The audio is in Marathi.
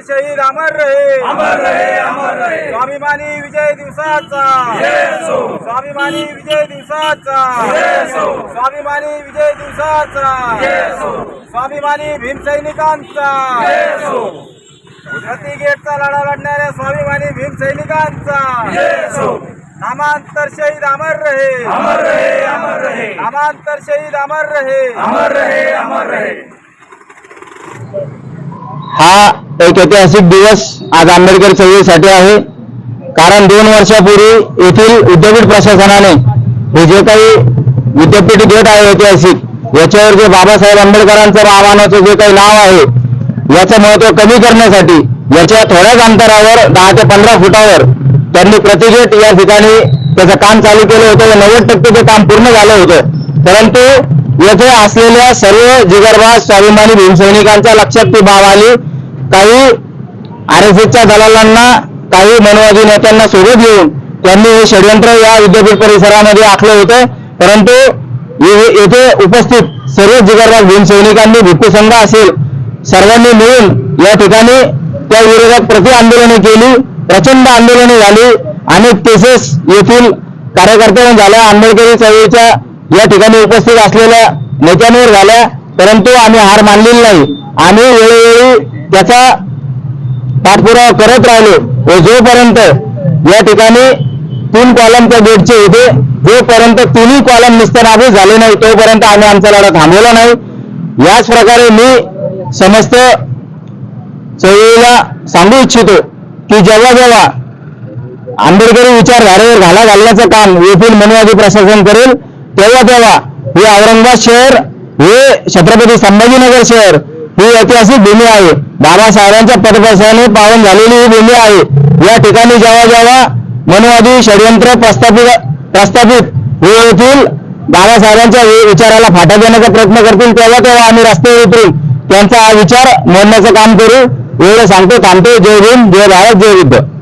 शहीद अमर रहे। अमर रहे अमर रहे। स्वाभिमानी विजय दिवसाचा। स्वाभिमानी विजय दिवसाचा। स्वाभिमानी विजय दिवसाचा। स्वाभिमानी भीम सैनिकांचा। येसो। प्रति गेटचा लढा लढणाऱ्या स्वाभिमानी भीम सैनिकांचा। येसो। नामांतर शहीद अमर रहे। अमर रहे अमर रहे। नामांतर शहीद अमर रहे। अमर रहे अमर रहे। हा एक ऐतिहासिक दिवस आज आंबेडकर चळवळीसाठी आहे. कारण दोन वर्षापूर्वी येथील विद्यापीठ प्रशासनाने हे जे काही विद्यापीठ गेट आहे ऐतिहासिक याच्यावर जे बाबासाहेब आंबेडकरांचं आव्हानाचं जे काही नाव आहे याचं महत्त्व कमी करण्यासाठी याच्या थोड्याच अंतरावर दहा ते पंधरा फुटावर त्यांनी प्रतिगेट या ठिकाणी त्याचं काम चालू केलं होतं. नव्वद टक्के ते काम पूर्ण झालं होतं. परंतु येथे असलेल्या सर्व जिगरबाज स्वाभिमानी भीमसैनिकांच्या लक्षात ती बाब आली. काही आर एस एसच्या दलालांना काही मनोवाजी नेत्यांना सोबत घेऊन त्यांनी हे षडयंत्र या विद्यापीठ परिसरामध्ये आखलं होतं. परंतु येथे उपस्थित सर्व जिगरबाज भीमसैनिकांनी भिक्खू संघ असेल सर्वांनी मिळून या ठिकाणी त्या विरोधात प्रति आंदोलने केली प्रचंड आंदोलने झाली. अनेक केसेस येथील कार्यकर्त्यांनी झाल्या. आंबेडकरी चळवळीच्या या ठिकाणी उपस्थित असलेल्या नेत्यांवर झाल्या. परंतु आम्ही हार मानलेली नाही. आम्ही वेळोवेळी त्याचा पाठपुरावा करत राहिलो व जोपर्यंत या ठिकाणी तीन कॉलमच्या गेटचे होते जोपर्यंत तिन्ही कॉलम निस्तनाभूत झाले नाही तोपर्यंत आम्ही आमचा लढा थांबवला नाही. याच प्रकारे मी समस्त चळवळीला सांगू इच्छितो की जेव्हा जेव्हा आंबेडकरी विचारधारेवर घाला घालण्याचं काम येथील मनवादी प्रशासन करेल तेव्हा तेव्हा हे औरंगाबाद शहर हे छत्रपती संभाजीनगर शहर ही ऐतिहासिक भूमी आहे. बाबासाहेबांच्या पदप्रसाने पावन झालेली ही भूमी आहे. या ठिकाणी जेव्हा जेव्हा मनवादी षडयंत्र प्रस्थापित प्रस्थापित हे येथील बाबासाहेबांच्या विचाराला फाटा देण्याचा प्रयत्न करतील तेव्हा तेव्हा आम्ही रस्त्यावर उतरून त्यांचा हा विचार मोडण्याचं काम करू. एवढं सांगतो. थांबतो. जय भीम जय भारत जय युद्ध